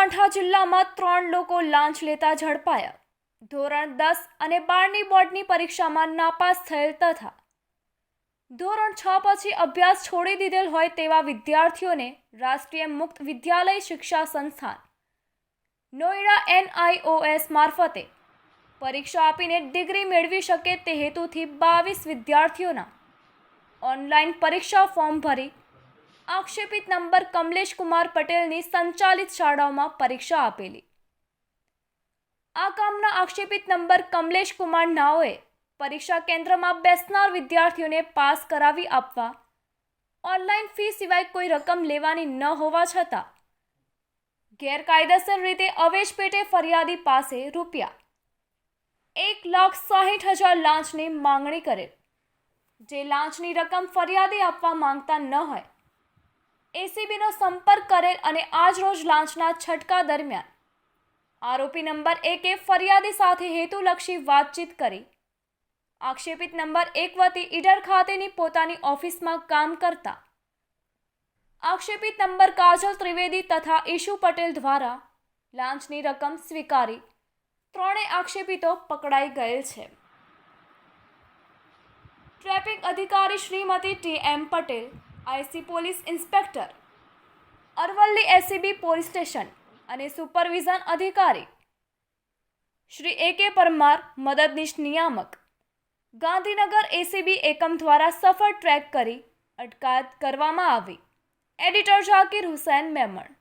સાબરકાંઠા જિલ્લામાં ત્રણ લોકો લાંચ લેતા ઝડપાયા. ધોરણ દસ અને બારની બોર્ડની પરીક્ષામાં નાપાસ થયેલ તથા ધોરણ છ પછી અભ્યાસ છોડી દીધેલ હોય તેવા વિદ્યાર્થીઓને રાષ્ટ્રીય મુક્ત વિદ્યાલય શિક્ષા સંસ્થાન, નોઈડા એનઆઈઓએસ મારફતે પરીક્ષા આપીને ડિગ્રી મેળવી શકે તે હેતુથી બાવીસ વિદ્યાર્થીઓના ઓનલાઈન પરીક્ષા ફોર્મ ભરી આક્ષેપિત નંબર કમલેશ કુમાર પટેલની સંચાલિત શાળાઓમાં પરીક્ષા આપેલી. આ કામના આક્ષેપિત નંબર કમલેશ કુમાર નાઓએ પરીક્ષા કેન્દ્રમાં બેસનાર વિદ્યાર્થીઓને પાસ કરાવી આપવા, ઓનલાઈન ફી સિવાય કોઈ રકમ લેવાની ન હોવા છતાં, ગેરકાયદેસર રીતે અવેજ પેટે ફરિયાદી પાસે રૂપિયા એક લાખ સાહીઠ હજાર લાંચની માંગણી કરેલ. જે લાંચની રકમ ફરિયાદી આપવા માંગતા ન હોય એસીબીનો સંપર્ક કરેલ અને આજ રોજ લાંચના છટકા દરમિયાન. આરોપી નંબર એકે ફરિયાદી સાથે હેતુલક્ષી વાતચીત કરી. આક્ષેપિત નંબર એક વતી ઈડર ખાતેની પોતાની ઓફિસમાં કામ કરતા. આક્ષેપિત નંબર કાજલ ત્રિવેદી તથા ઈશુ પટેલ દ્વારા લાંચની રકમ સ્વીકારી. ત્રણેય આક્ષેપિતો પકડાઈ ગયેલ છે. ટ્રાફિક અધિકારી Shrimati T M Patel IC police inspector. Aravalli ACB police station અને સુપરવિઝન અધિકારી. શ્રી એ કે પરમાર, મદદનીશ નિયામક. ગાંધીનગર એસીબી એકમ દ્વારા સફળ ટ્રેક કરી અટકાયત કરવામાં આવી. એડિટર ઝાકીર હુસૈન મેમણ.